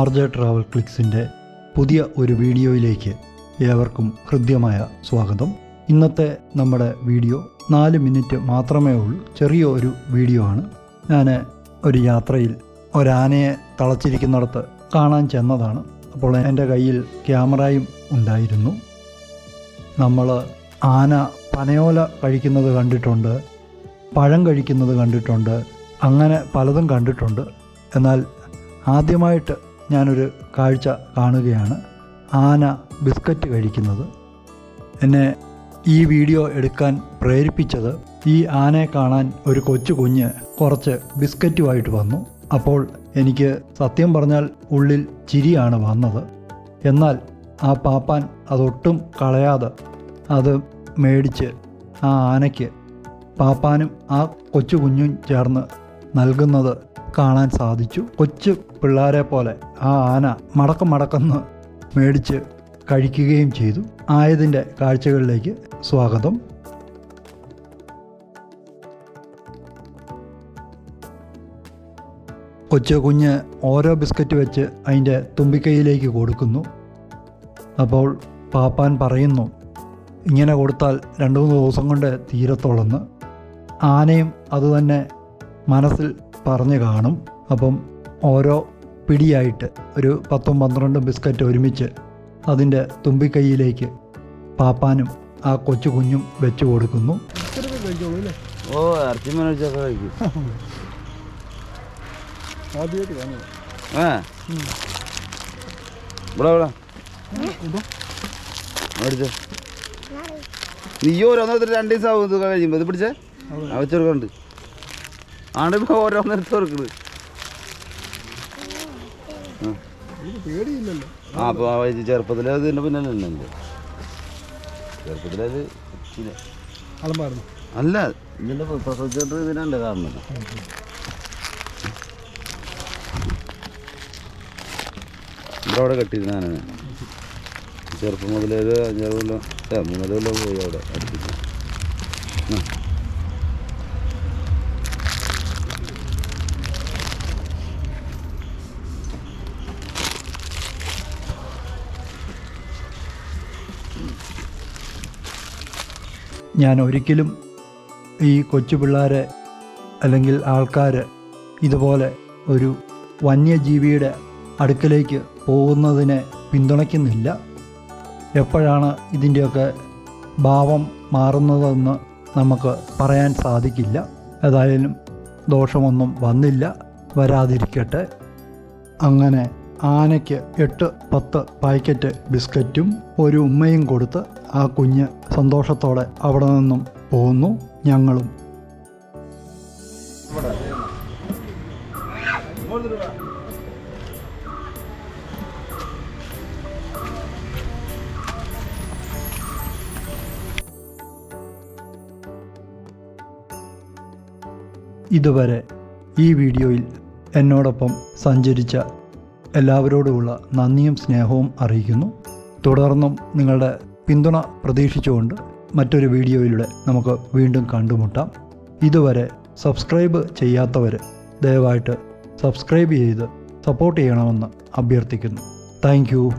R J travel ക്ലിക്സിന്റെ പുതിയ ഒരു വീഡിയോയിലേക്ക് ഏവർക്കും ഹൃദ്യമായ സ്വാഗതം. ഇന്നത്തെ നമ്മുടെ വീഡിയോ നാല് മിനിറ്റ് മാത്രമേ ഉള്ളൂ. ചെറിയ ഒരു വീഡിയോ ആണ്. ഞാൻ ഒരു യാത്രയിൽ ഒരാനയെ തളച്ചിരിക്കുന്നിടത്ത് കാണാൻ ചെന്നതാണ്. അപ്പോൾ എന്റെ കയ്യിൽ ക്യാമറയും ഉണ്ടായിരുന്നു. നമ്മൾ ആന പനയോല കഴിക്കുന്നത് കണ്ടിട്ടുണ്ട് പഴം കഴിക്കുന്നത് കണ്ടിട്ടുണ്ട് അങ്ങനെ പലതും കണ്ടിട്ടുണ്ട്. എന്നാൽ ആദ്യമായിട്ട് ഞാനൊരു കാഴ്ച കാണുകയാണ്. ആന ബിസ്ക്കറ്റ് കഴിക്കുന്നത്. എന്നെ ഈ വീഡിയോ എടുക്കാൻ പ്രേരിപ്പിച്ചത് ഈ ആനയെ കാണാൻ ഒരു കൊച്ചു കുഞ്ഞ് കുറച്ച് ബിസ്ക്കറ്റുമായിട്ട് വന്നു. അപ്പോൾ എനിക്ക് സത്യം പറഞ്ഞാൽ ഉള്ളിൽ ചിരിയാണ് വന്നത്. എന്നാൽ ആ പാപ്പാൻ അതൊട്ടും കളയാതെ അത് മേടിച്ച് ആ ആനയ്ക്ക് പാപ്പാനും ആ കൊച്ചു കുഞ്ഞും ചേർന്ന് നൽകുന്നത് കാണാൻ സാധിച്ചു. കൊച്ചു പിള്ളേരെ പോലെ ആ ആന മടക്കം മടക്കുന്ന മേടിച്ച് കഴിക്കുകയും ചെയ്തു. ആയതിന്റെ കാഴ്ചകളിലേക്ക് സ്വാഗതം. കൊച്ചു കുഞ്ഞ് ഓരോ ബിസ്ക്കറ്റ് വെച്ച് അതിന്റെ തുമ്പിക്കൈയിലേക്ക് കൊടുക്കുന്നു. അപ്പോൾ പാപ്പാൻ പറയുന്നു ഇങ്ങനെ കൊടുത്താൽ രണ്ട് മൂന്ന് ദിവസം കൊണ്ട് തീരത്തോളന്ന്. ആനയും അതുതന്നെ മനസ്സിൽ പറഞ്ഞു കാണും. അപ്പം ഓരോ പിടിയായിട്ട് ഒരു പത്തും പന്ത്രണ്ടും ബിസ്ക്കറ്റ് ഒരുമിച്ച് അതിന്റെ തുമ്പിക്കൈയിലേക്ക് പാപ്പാനും ആ കൊച്ചു കുഞ്ഞും വെച്ച് കൊടുക്കുന്നു. ഓ ഇറച്ചി മേടിച്ചൊക്കെ കഴിക്കും. ആദ്യമായിട്ട് കാണുക ഏ ഇവിടെ ഇവിടെ. മേടിച്ചോ നീ ഓരോന്നെടുത്തിട്ട് രണ്ട് ദിവസം ആവും ഇത് കഴിയുമ്പോൾ ഇത് പിടിച്ചേ? ആ ആണ്ട് ഇപ്പൊ ഓരോന്നെടുത്ത് പേടിയില്ലല്ലോ. ആ അപ്പോൾ ചെറുപ്പത്തിൽ അത് ഇതിന്റെ പിന്നല്ലേ ഉണ്ട് പിന്നെ ചെറുപ്പത്തിലെ അല്ല ഇതിന്റെ പ്രസവിച്ചിട്ട് ഇതിനല്ല കാരണം. ഇവിടെ അവിടെ കെട്ടിയിരുന്ന ചെറുപ്പം മുതലേ ഒരു അഞ്ചാറ് കൊല്ലം മൂന്നര കൊല്ലം പോയി അവിടെ അടുപ്പിച്ച്. ഞാൻ ഒരിക്കലും ഈ കൊച്ചു പിള്ളേരെ അല്ലെങ്കിൽ ആൾക്കാർ ഇതുപോലെ ഒരു വന്യജീവിയുടെ അടുക്കലേക്ക് പോകുന്നതിനെ പിന്തുണയ്ക്കുന്നില്ല. എപ്പോഴാണ് ഇതിന്റെയൊക്കെ ഭാവം മാറുന്നതെന്ന് നമുക്ക് പറയാൻ സാധിക്കില്ല. ഏതായാലും ദോഷമൊന്നും വന്നില്ല. വരാതിരിക്കട്ടെ. അങ്ങനെ ആനയ്ക്ക് എട്ട് പത്ത് പാക്കറ്റ് ബിസ്ക്കറ്റും ഒരു ഉമ്മയും കൊടുത്ത് ആ കുഞ്ഞ് സന്തോഷത്തോടെ അവിടെ നിന്നും പോന്നു ഞങ്ങളും. ഇതുവരെ ഈ വീഡിയോയിൽ എന്നോടൊപ്പം സഞ്ചരിച്ച എല്ലാവരോടുമുള്ള നന്ദിയും സ്നേഹവും അറിയിക്കുന്നു. തുടർന്നും നിങ്ങളുടെ പിന്തുണ പ്രതീക്ഷിച്ചുകൊണ്ട് മറ്റൊരു വീഡിയോയിലൂടെ നമുക്ക് വീണ്ടും കണ്ടുമുട്ടാം. ഇതുവരെ സബ്സ്ക്രൈബ് ചെയ്യാത്തവർ ദയവായിട്ട് സബ്സ്ക്രൈബ് ചെയ്ത് സപ്പോർട്ട് ചെയ്യണമെന്ന് അഭ്യർത്ഥിക്കുന്നു. താങ്ക്